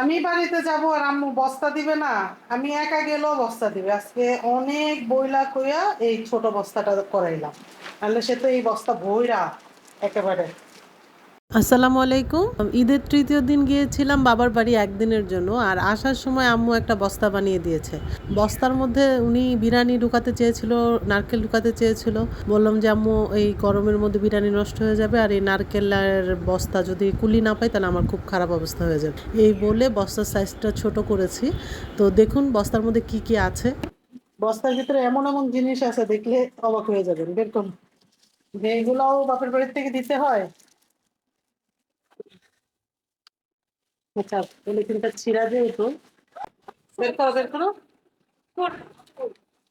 আমি বাড়িতে যাব আর আম্মু বস্তা দিবে না। আমি একা গেলেও বস্তা দিবে। আজকে অনেক বইলা কইয়া এই ছোট বস্তাটা করাইলাম। নাহলে সে তো এই বস্তা বইরা একেবারে। আসসালামু আলাইকুম। ঈদের তৃতীয় দিন গিয়েছিলাম বাবার বাড়ি একদিনের জন্য, আর আসার সময় আম্মু একটা বস্তা বানিয়ে দিয়েছে। বস্তার মধ্যে উনি বিরিয়ানি ঢুকাতে চেয়েছিল, নারকেল ঢুকাতে চেয়েছিল। বললাম যে, আম্মু, এই গরমের মধ্যে বিরিয়ানি নষ্ট হয়ে যাবে, আর এই নারকেলের বস্তা যদি কুলি না পাই, তাহলে আমার খুব খারাপ অবস্থা হয়ে যাবে। এই বলে বস্তার সাইজটা ছোট করেছি। তো দেখুন বস্তার মধ্যে কি কি আছে। বস্তার ভিতরে এমন এমন জিনিস আছে, দেখলে অবাক হয়ে যাবেন। বের করুন যে বাপের বাড়ির থেকে দিতে হয়? আচ্ছা পলিথিনটা ছিঁড়া যেহেতু বের করো বের করো।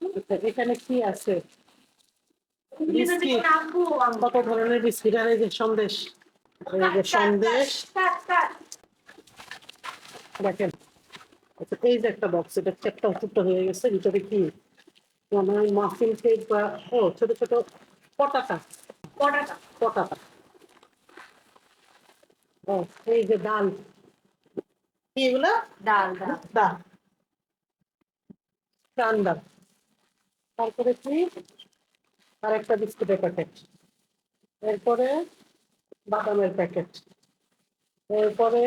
আচ্ছা, এখানে কি আছে? কত ধরনের বিস্কিট? আর এই যে সন্দেশ। এই যে সন্দেশ। দেখেন আচ্ছা এই যে একটা বক্স এটা চ্যাপটা চুপটা হয়ে গেছে ভিতরে কি? মানে মাফিন কেক বা ও ছোট ছোট পটাটা পটাটা ও এই যে ডাল। এগুলা ডাল ডাল ডাল ডাল তারপরে কি? আর একটা বিস্কুটের প্যাকেট এরপরে বাদামের প্যাকেট এরপরে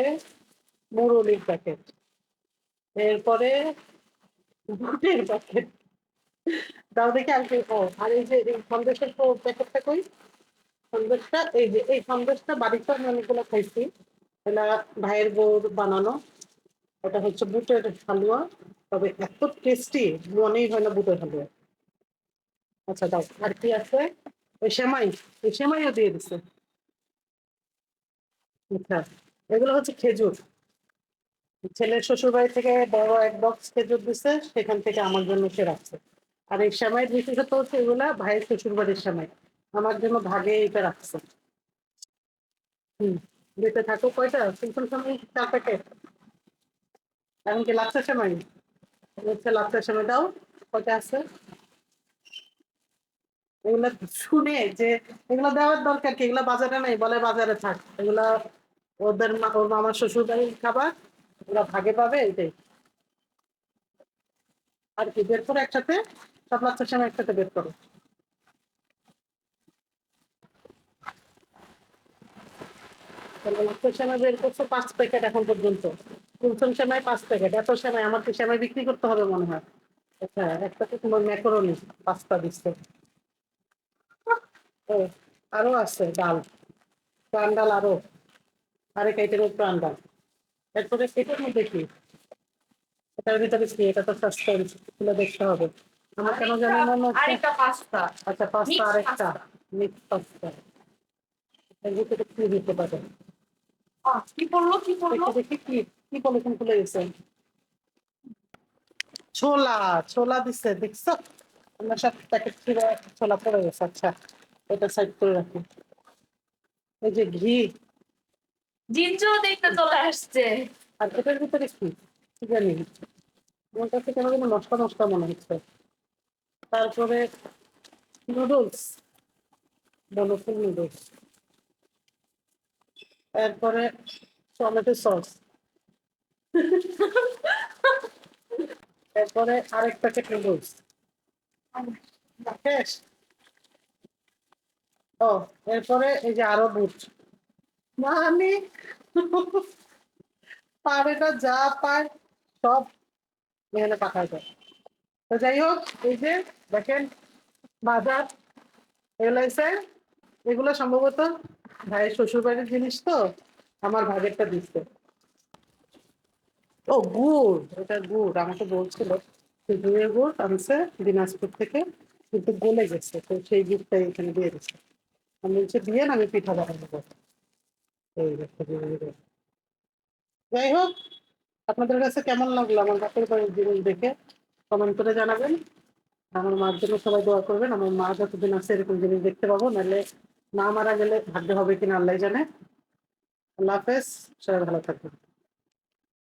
মুরলির প্যাকেট এরপরে বুটের প্যাকেট তাও দেখি আর কি? ও আর এই যে এই সন্দেশের প্যাকেটটা কই? সন্দেশটা এই যে এই সন্দেশটা বাড়িতে আমি অনেকগুলো খাইছি। এটা ভাইয়ের বউর বানানো। এটা হচ্ছে বুটের হালুয়া, তবে এত টেস্টি মনেই হয় না বুটের হালুয়া। আচ্ছা দাও, আর কি আছে? ওই সেমাই, ওই সেমাইও দিয়ে দিছে। আচ্ছা এগুলো হচ্ছে খেজুর। ছেলের শ্বশুর বাড়ি থেকে বড় এক বক্স খেজুর দিছে, সেখান থেকে আমার জন্য সে রাখছে। আর এই সেমাইয়ের বিশেষত হচ্ছে এগুলা ভাইয়ের শ্বশুর বাড়ির সেমাই। আমার জন্য ভাগে এটা রাখছে। হুম, দিতে থাকো কয়টা? সিম্পল সেমাই, চার প্যাকেট এখন কি লাচ্ছা সেমাই হচ্ছে লাচ্ছা সেমাই দাও, কয়টা আছে? এগুলা শুনে যে, এগুলা দেওয়ার দরকার কি? এগুলা বাজারে নাই, বলে বাজারে থাক। এগুলা ওদের ওর মামার শ্বশুর বাড়ির খাবার, ওরা ভাগে পাবে, এটাই। আর কি, বের করো একসাথে? সব লাচ্ছার সময় একসাথে বের করো। লাচ্ছার সময় বের করছ পাঁচ প্যাকেট এখন পর্যন্ত। কুলসন সেমাই পাঁচ প্যাকেট এত সেমাই আমার কি সেমাই বিক্রি করতে হবে মনে হয়। আচ্ছা একটা তো তোমার ম্যাকরনি পাঁচটা দিচ্ছে ও আরও আছে ডাল। প্রাণ ডাল আরও। আরেক আইটেমের প্রাণ ডাল। এরপরে এটার মধ্যে কি? এটার ভিতরে কি? এটা তো সাসপেন্স খুলে দেখতে হবে। আমার কেন জানি মনে হচ্ছে আরেকটা পাস্তা আচ্ছা পাঁচটা আরেকটা। মিক্স পাঁচটা। এর ভিতরে কি দিতে পারে? কি বলল কি দেখি দেখি কি কি পলিথিন খুলে গেছে ছোলা ছোলা দিচ্ছে দেখছ? আমার সব প্যাকেট ছিল ছোলা পড়ে গেছে আচ্ছা। এটা সাইড করে রাখি। এই যে ঘি। জিঞ্জু দেখতে চলে আসছে। আর এটার ভিতরে কি? কি জানি। আমার কাছে কেন যেন নষ্ট নষ্ট মনে হচ্ছে। তারপরে নুডলস বনফুল নুডলস তারপরে টমেটো সস তারপরে আরেক প্যাকেট নুডলস ও, এরপরে এই যে আরও বুট মানে পাড়েটা যা পায় সব এখানে পাঠায় যায় তো যাই হোক, এই যে দেখেন, বাজার এগুলো এগুলো সম্ভবত ভাইয়ের শ্বশুর বাড়ির জিনিস তো, আমার ভাগেরটা দিচ্ছে। ও, গুড়, এটা গুড়, আমাকে বলছিল খেজুরের গুড় আনছে দিনাজপুর থেকে, কিন্তু গলে গেছে, তো সেই গুড়টা এখানে দিয়ে দিচ্ছে। আমি বলছি, দিয়ে না, আমি পিঠা বানাবো। এই। যাই হোক, আপনাদের কাছে কেমন লাগল আমার বাপের বাড়ির জিনিস দেখে কমেন্ট করে জানাবেন। আমার মার জন্য সবাই দোয়া করবেন, আমার মা যতদিন আছে এরকম জিনিস দেখতে পাবো, নাহলে না মারা গেলে ভাগ্য হবে কিনা, আল্লাহ জানে। আল্লাহ হাফেজ, সবাই ভালো থাকবেন।